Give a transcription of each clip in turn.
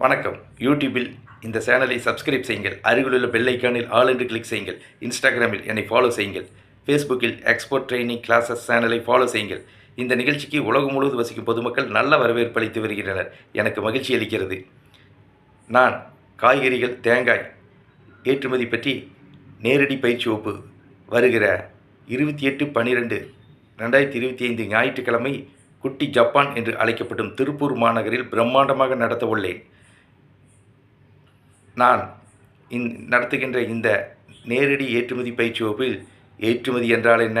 வணக்கம். யூடியூபில் இந்த சேனலை சப்ஸ்கிரைப் செய்யுங்கள். அருகிலுள்ள பெல்லைக்கானில் ஆல் என்று கிளிக் செய்யுங்கள். இன்ஸ்டாகிராமில் என்னை ஃபாலோ செய்யுங்கள். ஃபேஸ்புக்கில் எக்ஸ்போர்ட் ட்ரைனிங் கிளாஸஸ் சேனலை ஃபாலோ செய்யுங்கள். இந்த நிகழ்ச்சிக்கு உலகம் முழுவதும் வசிக்கும் பொதுமக்கள் நல்ல வரவேற்பு அளித்து வருகின்றனர். எனக்கு மகிழ்ச்சி அளிக்கிறது. நான் காய்கறிகள் தேங்காய் ஏற்றுமதி பற்றி நேரடி பயிற்சி வகுப்பு வருகிற இருபத்தி எட்டு பன்னிரெண்டு ரெண்டாயிரத்தி இருபத்தி ஐந்து ஞாயிற்றுக்கிழமை குட்டி ஜப்பான் என்று அழைக்கப்படும் திருப்பூர் மாநகரில் பிரம்மாண்டமாக நடத்த உள்ளேன் நான் இந் நடத்துகின்ற இந்த நேரடி ஏற்றுமதி பயிற்சி வகுப்பில் ஏற்றுமதி என்றால் என்ன?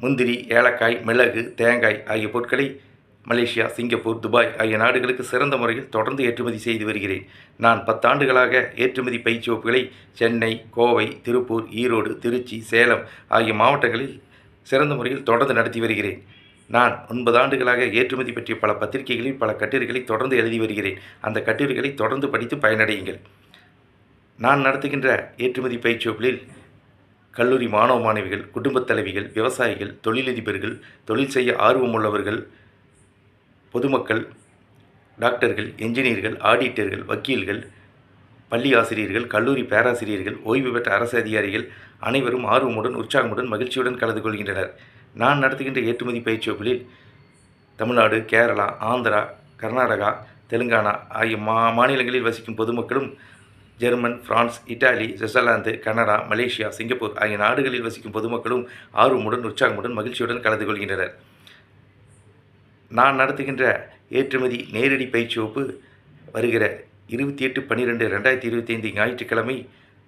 முந்திரி ஏலக்காய் மிளகு தேங்காய் ஆகிய பொருட்களை மலேசியா சிங்கப்பூர் துபாய் ஆகிய நாடுகளுக்கு சிறந்த முறையில் தொடர்ந்து ஏற்றுமதி செய்து வருகிறேன். நான் பத்தாண்டுகளாக ஏற்றுமதி பயிற்சி வகுப்புகளை சென்னை கோவை திருப்பூர் ஈரோடு திருச்சி சேலம் ஆகிய மாவட்டங்களில் சிறந்த முறையில் தொடர்ந்து நடத்தி வருகிறேன். நான் ஒன்பது ஆண்டுகளாக ஏற்றுமதி பற்றிய பல பத்திரிகைகளில் பல கட்டுரைகளை தொடர்ந்து எழுதி வருகிறேன். அந்த கட்டுரைகளை தொடர்ந்து படித்து பயனடையுங்கள். நான் நடத்துகின்ற ஏற்றுமதி பயிற்சி வகுப்பில் கல்லூரி மாணவ மாணவிகள் குடும்பத் தலைவிகள் விவசாயிகள் தொழிலதிபர்கள் தொழில் செய்ய ஆர்வமுள்ளவர்கள் பொதுமக்கள் டாக்டர்கள் என்ஜினியர்கள் ஆடிட்டர்கள் வக்கீல்கள் பள்ளி ஆசிரியர்கள் கல்லூரி பேராசிரியர்கள் ஓய்வு பெற்ற அரசு அதிகாரிகள் அனைவரும் ஆர்வமுடன் உற்சாகமுடன் மகிழ்ச்சியுடன் கலந்து கொள்கின்றனர். நான் நடத்துகின்ற ஏற்றுமதி பயிற்சி வகுப்பில் தமிழ்நாடு கேரளா ஆந்திரா கர்நாடகா தெலுங்கானா ஆகிய மா மாநிலங்களில் வசிக்கும் பொதுமக்களும் German France Italy Switzerland Canada Malaysia Singapore ஆகிய நாடுகளில் வசிக்கும் பொதுமக்களும் ஆர்வமுடன் உற்சாகமுடன் மகிழ்ச்சியுடன் கலந்து கொள்கின்றனர். நான் நடத்துகின்ற ஏற்றுமதி நேரடி பயிற்சி வகுப்பு வருகிற இருபத்தி எட்டு பன்னிரெண்டு ரெண்டாயிரத்தி இருபத்தி ஐந்து ஞாயிற்றுக்கிழமை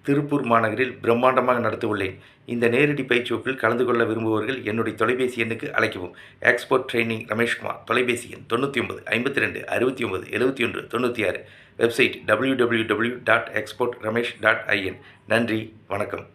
திருப்பூர் மாநகரில் பிரம்மாண்டமாக நடத்த உள்ளேன் இந்த நேரடி பயிற்சி வகுப்பில் கலந்து கொள்ள விரும்புபவர்கள் என்னுடைய தொலைபேசி எண்ணுக்கு அழைக்கவும். எக்ஸ்போர்ட் ட்ரைனிங் ரமேஷ்குமார் தொலைபேசி எண் தொண்ணூற்றி ஒன்பது ஐம்பத்தி ரெண்டு அறுபத்தி ஒன்பது எழுபத்தி ஒன்று தொண்ணூற்றி ஆறு website W W W dot export Ramesh dot IN நன்றி வணக்கம்.